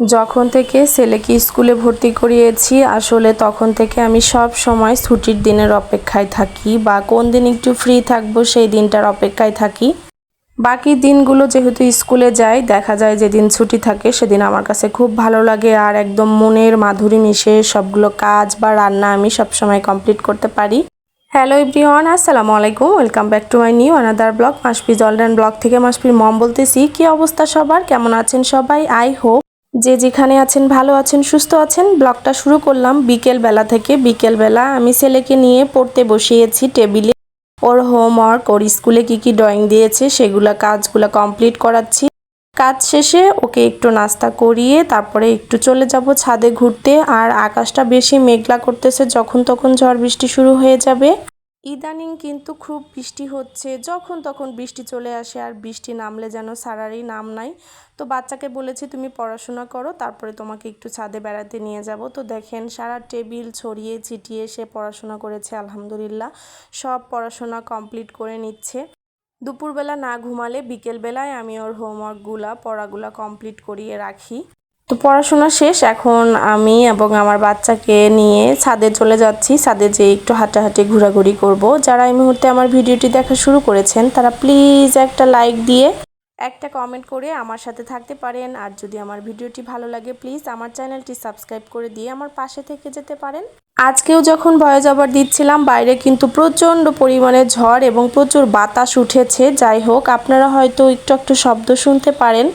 যখন থেকে ছেলেকে স্কুলে ভর্তি করিয়েছি, আসলে তখন থেকে আমি সব সময় ছুটির দিনের অপেক্ষায় থাকি বা কোন দিন একটু ফ্রি থাকব সেই দিনটার অপেক্ষায় থাকি। বাকি দিনগুলো যেহেতু স্কুলে যাই দেখা যায় যেদিন ছুটি থাকে সেদিন আমার কাছে খুব ভালো লাগে আর একদম মনের মাধুরী মিশে সবগুলো কাজ বা রান্না আমি সবসময় কমপ্লিট করতে পারি। হ্যালো এভরিওয়ান আসসালামু আলাইকুম welcome back to my new another blog মাসপি জলডান ব্লগ থেকে মাসপির মম বলতেছি, কি অবস্থা সবার? কেমন আছেন সবাই? আই হোপ যে যেখানে আছেন, ভালো আছেন, সুস্থ আছেন, ব্লগটা শুরু করলাম বিকেল বেলা থেকে। বিকেল বেলা আমি ছেলেকে নিয়ে পড়তে বসিয়েছি টেবিলে। ওর হোমওয়ার্ক ওর স্কুলে কি কি ড্রয়িং দিয়েছে, সেগুলা কাজগুলো কমপ্লিট করাচ্ছি। কাজ শেষে ওকে একটু নাস্তা করিয়ে তারপরে একটু চলে যাব ছাদে ঘুরতে। আর আকাশটা বেশি মেঘলা করতেছে, যখন তখন ঝড় বৃষ্টি শুরু হয়ে যাবে। ইদানিং কিন্তু খুব বৃষ্টি হচ্ছে। যখন তখন বৃষ্টি চলে আসে আর বৃষ্টি নামলে যেন সারারই নাম নাই। তো বাচ্চাকে বলেছি, তুমি পড়াশোনা করো, তারপরে তোমাকে একটু ছাদে বেড়াতে নিয়ে যাব। তো দেখেন, সারা টেবিল ছড়িয়ে ছিটিয়ে সে পড়াশোনা করেছে, আলহামদুলিল্লাহ। সব পড়াশোনা কমপ্লিট করে নিচ্ছে। দুপুরবেলা না ঘুমালে, বিকেলবেলায় আমি ওর হোমওয়ার্কগুলা, পড়াগুলা কমপ্লিট করিয়ে রাখি। তো পড়াশোনা শেষ, এখন আমি এবং আমার বাচ্চাকে নিয়ে ছাদে চলে যাচ্ছি। ছাদে যেয়ে একটু হাঁটাহাঁটি, ঘোরাঘুরি করব। যারা এই মুহূর্তে আমার ভিডিওটি দেখা শুরু করেছেন, তারা প্লিজ একটা লাইক দিয়ে একটা কমেন্ট করে আমার সাথে থাকতে পারেন। আর যদি আমার ভিডিওটি ভালো লাগে, প্লিজ আমার চ্যানেলটি সাবস্ক্রাইব করে দিয়ে আমার পাশে থেকে যেতে পারেন। আজকেও যখন ভয়েস ওভার দিচ্ছিলাম, বাইরে কিন্তু প্রচণ্ড পরিমাণে ঝড় এবং প্রচুর বাতাস উঠেছে। যাই হোক, আপনারা হয়তো একটু একটু শব্দ শুনতে পারেন।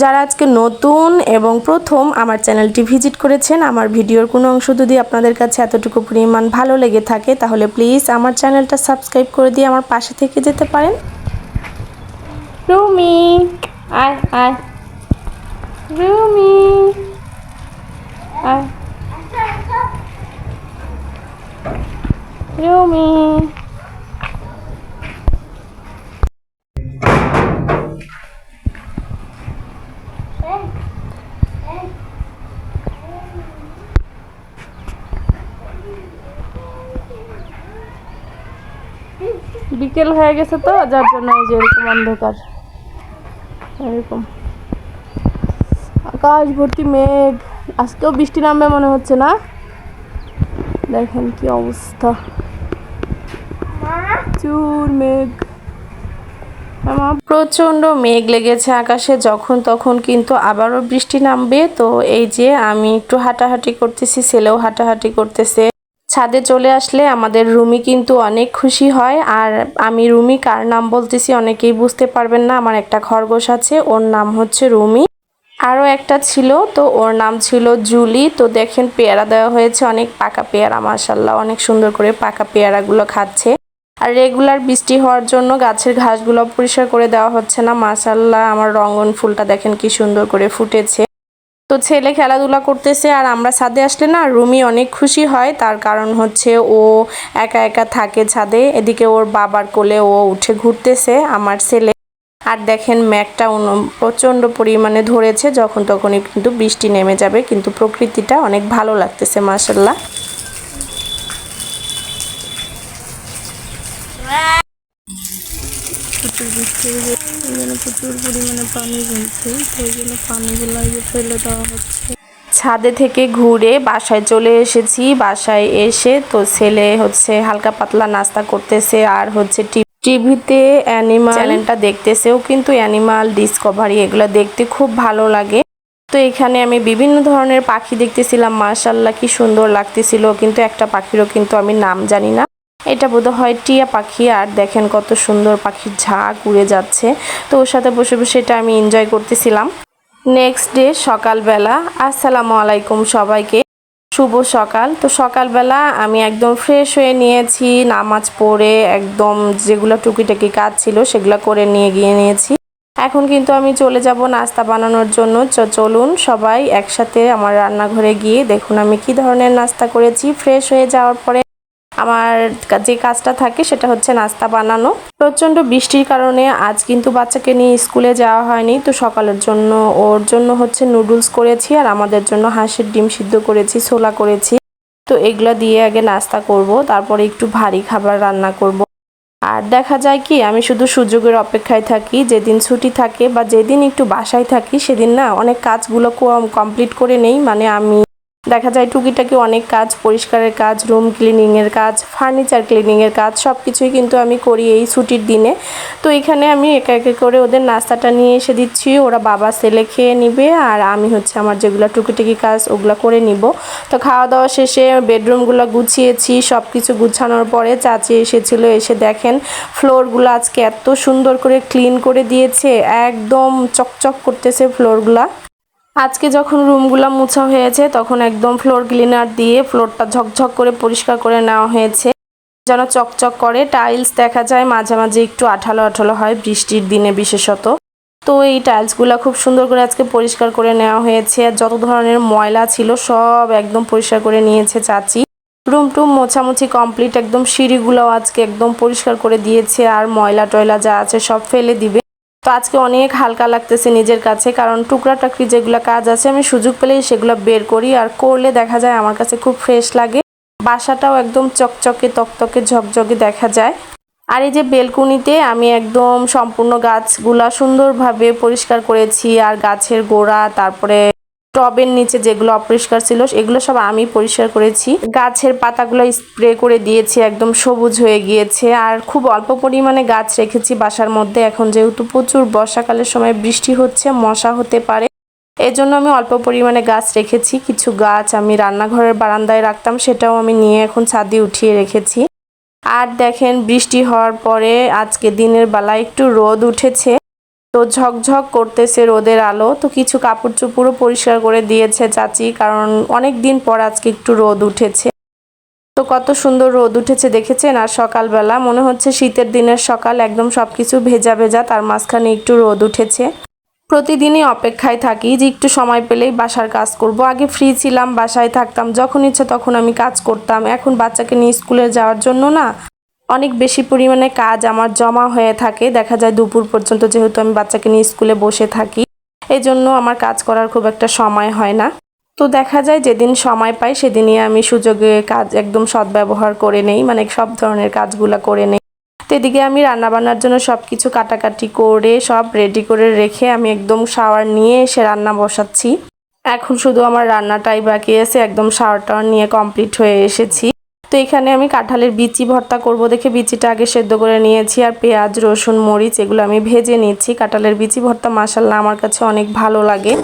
যারা আজকে নতুন এবং প্রথম আমার চ্যানেলটি ভিজিট করেছেন, আমার ভিডিওর কোনো অংশ যদি আপনাদের কাছে এতটুকু পরিমাণ ভালো লেগে থাকে, তাহলে প্লিজ আমার চ্যানেলটা সাবস্ক্রাইব করে দিয়ে আমার পাশে থেকে যেতে পারেন। রুমি, আয় আয়। রুমি আয়। রুমি। বিকেল হয়ে গেছে তো, যার জন্য এই যে এরকম অন্ধকার। এরকম। আকাশ ভর্তি মেঘ। আজকেও বৃষ্টি নামবে মনে হচ্ছে না? দেখেন কি অবস্থা। চুর মেঘ। প্রচণ্ড মেঘ লেগেছে আকাশে যখন তখন, কিন্তু আবারও বৃষ্টি নামবে। তো এই যে আমি একটু হাঁটাহাঁটি করতেছি, ছেলেও হাঁটাহাঁটি করতেছে। ছাদে চলে আসলে আমাদের রুমি কিন্তু অনেক খুশি হয়। আর আমি রুমি, কার নাম বলতেছি অনেকেই বুঝতে পারবেন না, আমার একটা খরগোশ আছে, ওর নাম হচ্ছে রুমি। আরও একটা ছিল, তো ওর নাম ছিল জুলি। তো দেখেন, পেয়ারা দেওয়া হয়েছে, অনেক পাকা পেয়ারা মাসাল্লাহ অনেক সুন্দর করে পাকা পেয়ারাগুলো খাচ্ছে। আর রেগুলার বৃষ্টি হওয়ার জন্য গাছের ঘাসগুলো পরিষ্কার করে দেওয়া হচ্ছে না মাসাল্লাহ আমার রঙন ফুলটা দেখেন কি সুন্দর করে ফুটেছে। তো ছেলে খেলাধুলা করতেছে আর আমরা ছাদে আসলে না রুমি অনেক খুশি হয়। তার কারণ হচ্ছে ও একা একা থাকে ছাদে। এদিকে ওর বাবার কোলে ও উঠে ঘুরতেছে, আমার ছেলে। আর দেখেন ম্যাঘটা প্রচণ্ড পরিমাণে ধরেছে, যখন তখনই কিন্তু বৃষ্টি নেমে যাবে। কিন্তু প্রকৃতিটা অনেক ভালো লাগতেছে মাসাল্লাহ এখানে প্রচুর পরিমাণে পানি জমছে, সেই জন্য পানিগুলো ফেলে দেওয়া হচ্ছে। ছাদে থেকে ঘুরে বাসায় চলে এসেছি। বাসায় এসে তো ছেলে হচ্ছে হালকা পাতলা নাস্তা করতেছে আর হচ্ছে টিভিতে অ্যানিমাল চ্যানেলটা দেখতেছেও কিন্তু অ্যানিমাল, ডিসকভারি এগুলো দেখতে খুব ভালো লাগে। তো এখানে আমি বিভিন্ন ধরনের পাখি দেখতেছিলাম। মাশাল্লাহ কি সুন্দর লাগতেছিল। কিন্তু একটা পাখিরও কিন্তু আমি নাম জানি না। এটা বোধ হয় টিয়া পাখি, আর দেখেন কত সুন্দর পাখির ঝাঁক উড়ে যাচ্ছে। তো ওর সাথে বসে বসে এটা আমি এনজয় করতেছিলাম। নেক্সট ডে সকালবেলা, আসসালামু আলাইকুম সবাইকে। শুভ সকাল। তো সকালবেলা আমি একদম ফ্রেশ হয়ে নিয়েছি, নামাজ পড়ে একদম যেগুলো টুকিটাকি কাজ ছিল সেগুলো করে নিয়ে গিয়ে নিয়েছি। এখন কিন্তু আমি চলে যাব নাস্তা বানানোর জন্য। চলুন সবাই একসাথে আমার রান্নাঘরে গিয়ে দেখুন আমি কি ধরনের নাস্তা করেছি। ফ্রেশ হয়ে যাওয়ার পরে আমার যে কাজটা থাকে সেটা হচ্ছে নাস্তা বানানো। প্রচণ্ড বৃষ্টির কারণে আজ কিন্তু বাচ্চাকে নিয়ে স্কুলে যাওয়া হয়নি, তো সকালের জন্য ওর জন্য হচ্ছে নুডলস করেছি আর আমাদের জন্য হাঁসের ডিম সিদ্ধ করেছি, ছোলা করেছি। তো এগুলো দিয়ে আগে নাস্তা করব, তারপরে একটু ভারী খাবার রান্না করব। আর দেখা যায় কি, আমি শুধু সুযোগের অপেক্ষায় থাকি, যেদিন ছুটি থাকে বা যেদিন একটু বাসায় থাকি, সেদিন না অনেক কাজগুলো কমপ্লিট করে নেই মানে আমি দেখা যায় টুকিটাকি অনেক কাজ, পরিষ্কারের কাজ রুম ক্লিনিংয়ের কাজ ফার্নিচার ক্লিনিংয়ের কাজ সব কিছুই কিন্তু আমি করি এই ছুটির দিনে। তো এখানে আমি একে একে করে ওদের নাস্তাটা নিয়ে এসে দিচ্ছি, ওরা বাবা সেলে খেয়ে নিবে, আর আমি হচ্ছে আমার যেগুলো টুকিটাকি কাজ ওগুলো করে নিব। তো খাওয়া দাওয়া শেষে বেডরুমগুলো গুছিয়েছি সব কিছু গুছানোর পরে চাচি এসেছিল, এসে দেখেন ফ্লোরগুলো আজকে এত সুন্দর করে ক্লিন করে দিয়েছে, একদম চকচক করতেছে ফ্লোরগুলা আজকে যখন রুমগুলো মুছা হয়েছে, তখন একদম ফ্লোর ক্লিনার দিয়ে ফ্লোরটা ঝকঝক করে পরিষ্কার করে নেওয়া হয়েছে। যেন চকচক করে টাইলস দেখা যায়, মাঝে মাঝে একটু আঠালো আঠালো হয় বৃষ্টির দিনে বিশেষত। তো এই টাইলসগুলো খুব সুন্দর করে আজকে পরিষ্কার করে নেওয়া হয়েছে। আর যত ধরনের ময়লা ছিল, সব একদম পরিষ্কার করে নিয়েছে চাচি। রুম টুম মোছামুছি কমপ্লিট একদম সিঁড়িগুলোও আজকে একদম পরিষ্কার করে দিয়েছে। আর ময়লা টয়লা যা আছে, সব ফেলে দিবে। তো আজকে অনেক হালকা লাগতেছে নিজের কাছে, কারণ টুকরা টাকরি যেগুলো কাজ আছে, আমি সুযোগ পেলেই সেগুলো বের করি। আর করলে দেখা যায় আমার কাছে খুব ফ্রেশ লাগে। বাসাটাও একদম চকচকে, তকতকে, ঝকঝকে দেখা যায়। আর এই যে বেলকুনিতে আমি একদম সম্পূর্ণ গাছগুলা সুন্দরভাবে পরিষ্কার করেছি, আর গাছের গোড়া, তারপরে টবের নিচে যেগুলো অপরিষ্কার ছিল, এগুলো সব আমি পরিষ্কার করেছি। গাছের পাতাগুলো স্প্রে করে দিয়েছি, একদম সবুজ হয়ে গিয়েছে। আর খুব অল্প পরিমাণে গাছ রেখেছি বাসার মধ্যে। এখন যেহেতু প্রচুর বর্ষাকালের সময় বৃষ্টি হচ্ছে, মশা হতে পারে। এজন্য আমি অল্প পরিমাণে গাছ রেখেছি। কিছু গাছ আমি রান্নাঘরের বারান্দায় রাখতাম, সেটাও আমি নিয়ে এখন ছাদে উঠিয়ে রেখেছি। আর দেখেন, বৃষ্টি হওয়ার পরে আজকে দিনের বেলা একটু রোদ উঠেছে। তো ঝকঝক করতেছে রোদের আলো। তো কিছু কাপড় চোপড়ও পরিষ্কার করে দিয়েছে চাচি, কারণ অনেক দিন পর আজকে একটু রোদ উঠেছে। তো কত সুন্দর রোদ উঠেছে দেখেছেন? আর সকালবেলা মনে হচ্ছে শীতের দিনের সকাল, একদম সব কিছু ভেজা ভেজা, তার মাঝখানে একটু রোদ উঠেছে। প্রতিদিনই অপেক্ষায় থাকি যে একটু সময় পেলেই বাসার কাজ করব। আগে ফ্রি ছিলাম, বাসায় থাকতাম, যখন ইচ্ছে তখন আমি কাজ করতাম। এখন বাচ্চাকে নিয়ে স্কুলে যাওয়ার জন্য না অনেক বেশি পরিমাণে কাজ আমার জমা হয়ে থাকে। দেখা যায় দুপুর পর্যন্ত যেহেতু আমি বাচ্চাকে নিয়ে স্কুলে বসে থাকি এই জন্য আমার কাজ করার খুব একটা সময় হয় না। তো দেখা যায় যেদিন সময় পাই সেদিনই আমি সুযোগে কাজ একদম সদ্ব্যবহার করে নেই মানে সব ধরনের কাজগুলো করে নেই। তো এদিকে আমি রান্নাবান্নার জন্য সব কিছু কাটাকাটি করে, সব রেডি করে রেখে আমি একদম শাওয়ার নিয়ে এসে রান্না বসাচ্ছি। এখন শুধু আমার রান্নাটাই বাকি আছে, একদম শাওয়ার টাওয়ার নিয়ে কমপ্লিট হয়ে এসেছি। তো এখানে আমি কাঁঠালের বিচি ভর্তা করব দেখে বিচিটা আগে সেদ্ধ করে নিয়েছি আর পেঁয়াজ, রসুন, মরিচ এগুলো আমি ভেজে নিচ্ছি। কাঁঠালের বিচি ভর্তা মাসাল্লাহ আমার কাছে অনেক ভালো লাগে।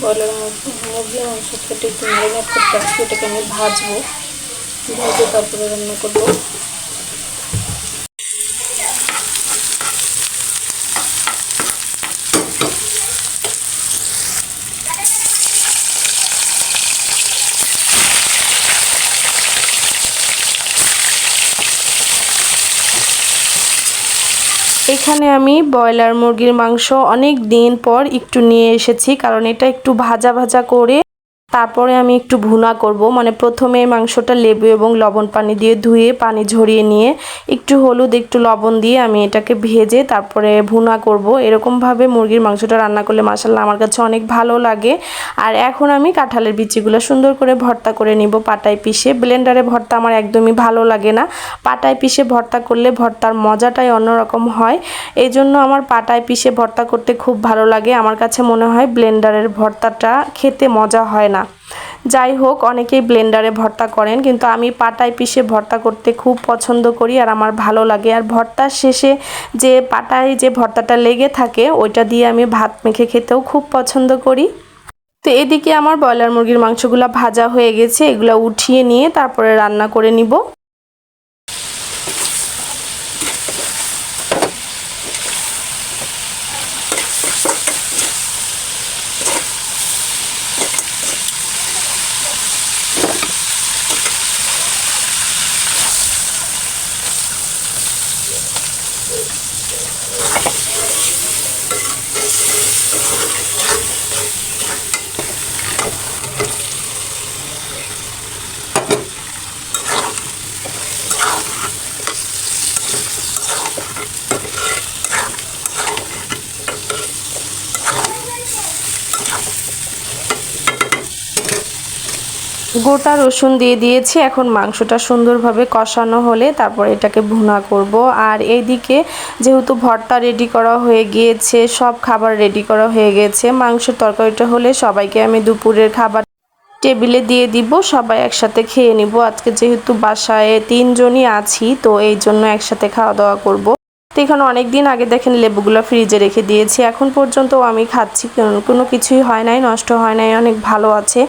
ব্রয়লার মুরগির মাংস কেটে একটু ম্যারিনেট করতে আসছি এটাকে আমি ভাজবো। ভেজে তারপরে রান্না করব। এখানে আমি ব্রয়লার মুরগির মাংস অনেক দিন পর একটু নিয়ে এসেছি, কারণ এটা একটু ভাজা ভাজা করে তারপরে আমি একটু ভুনা করব। মানে প্রথমে মাংসটা লেবু এবং লবণ পানি দিয়ে ধুয়ে, পানি ঝরিয়ে নিয়ে একটু হলুদ, একটু লবণ দিয়ে আমি এটাকে ভেজে তারপরে ভুনা করব। এরকমভাবে মুরগির মাংসটা রান্না করলে মাসাল্লাহ আমার কাছে অনেক ভালো লাগে। আর এখন আমি কাঁঠালের বিচিগুলো সুন্দর করে ভর্তা করে নিব পাটায় পিষে। ব্লেন্ডারে ভর্তা আমার একদমই ভালো লাগে না। পাটায় পিষে ভর্তা করলে ভর্তার মজাটাই অন্যরকম হয়। এই জন্য আমার পাটায় পিষে ভর্তা করতে খুব ভালো লাগে। আমার কাছে মনে হয় ব্লেন্ডারের ভর্তাটা খেতে মজা হয় না। যাই হোক, অনেকেই ব্লেন্ডারে ভর্তা করেন, কিন্তু আমি পাটায় পিষে ভর্তা করতে খুব পছন্দ করি আর আমার ভালো লাগে। আর ভর্তার শেষে যে পাটায় যে ভর্তাটা লেগে থাকে, ওইটা দিয়ে আমি ভাত মেখে খেতেও খুব পছন্দ করি। তো এদিকে আমার ব্রয়লার মুরগির মাংসগুলো ভাজা হয়ে গেছে, এগুলো উঠিয়ে নিয়ে তারপরে রান্না করে নিব। গোটা রসুন দিয়ে দিয়েছি। এখন মাংসটা সুন্দরভাবে কষানো হলে তারপর এটাকে ভুনা করব। আর এইদিকে যেহেতু ভর্তা রেডি করা হয়ে গিয়েছে, সব খাবার রেডি করা হয়ে গেছে, মাংসের তরকারিটা হলে সবাইকে আমি দুপুরের খাবার টেবিলে দিয়ে দিব, সবাই একসাথে খেয়ে নিব। আজকে যেহেতু বাসায় তিনজনই আছি, তো এই জন্য একসাথে খাওয়া দাওয়া করব। তো এখানে অনেক দিন আগে দেখেন লেবুগুলো ফ্রিজে রেখে দিয়েছি। এখন পর্যন্ত আমি খাচ্ছি, কোনো- কোনো কিছুই হয় নাই, নষ্ট হয় নাই, অনেক ভালো আছে।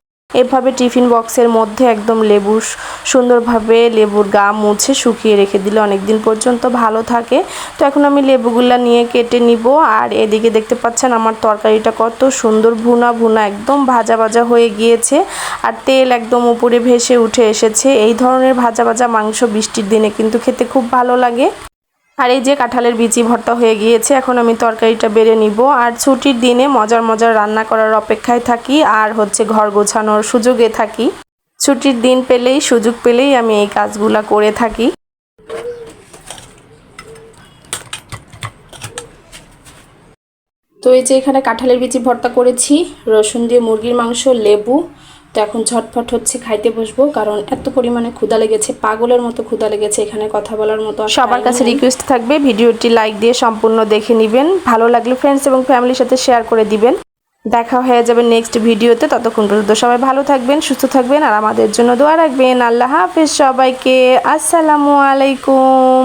এভাবে টিফিন বক্সের মধ্যে একদম লেবু সুন্দরভাবে লেবুর গা মুছে শুকিয়ে রেখে দিলে অনেক দিন পর্যন্ত ভালো থাকে। তো এখন আমি লেবুগুলা নিয়ে কেটে নিব। আর এদিকে দেখতে পাচ্ছেন আমার তরকারিটা কত সুন্দর ভুনা ভুনা, একদম ভাজা ভাজা হয়ে গিয়েছে। আর তেল একদম উপরে ভেসে উঠে এসেছে। এই ধরনের ভাজা ভাজা মাংস বৃষ্টির দিনে কিন্তু খেতে খুব ভালো লাগে। আর এই যে কাঁঠালের বিচি ভর্তা হয়ে গিয়েছে। এখন আমি তরকারিটা বেড়ে নিব। আর ছুটির দিনে মজার মজার রান্না করার অপেক্ষায় থাকি। আর হচ্ছে ঘর গোছানোর সুযোগে থাকি। ছুটির দিন পেলেই, সুযোগ পেলেই আমি এই কাজগুলা করে থাকি। তো এই যে এখানে কাঁঠালের বিচি ভর্তা করেছি, রসুন দিয়ে মুরগির মাংস, লেবু তো এখন ঝটফট হচ্ছে খাইতে বসবো কারণ এত পরিমাণে ক্ষুধা লেগেছে পাগলের মতো ক্ষুধা লেগেছে এখানে কথা বলার মতো সবার কাছে রিকোয়েস্ট থাকবে ভিডিওটি লাইক দিয়ে সম্পূর্ণ দেখে নেবেন। ভালো লাগলে ফ্রেন্ডস এবং ফ্যামিলির সাথে শেয়ার করে দিবেন। দেখা হয়ে যাবে নেক্সট ভিডিওতে ততক্ষণ পর্যন্ত সবাই ভালো থাকবেন সুস্থ থাকবেন আর আমাদের জন্য দোয়া রাখবেন। আল্লাহ হাফেজ সবাইকে আসসালামু আলাইকুম।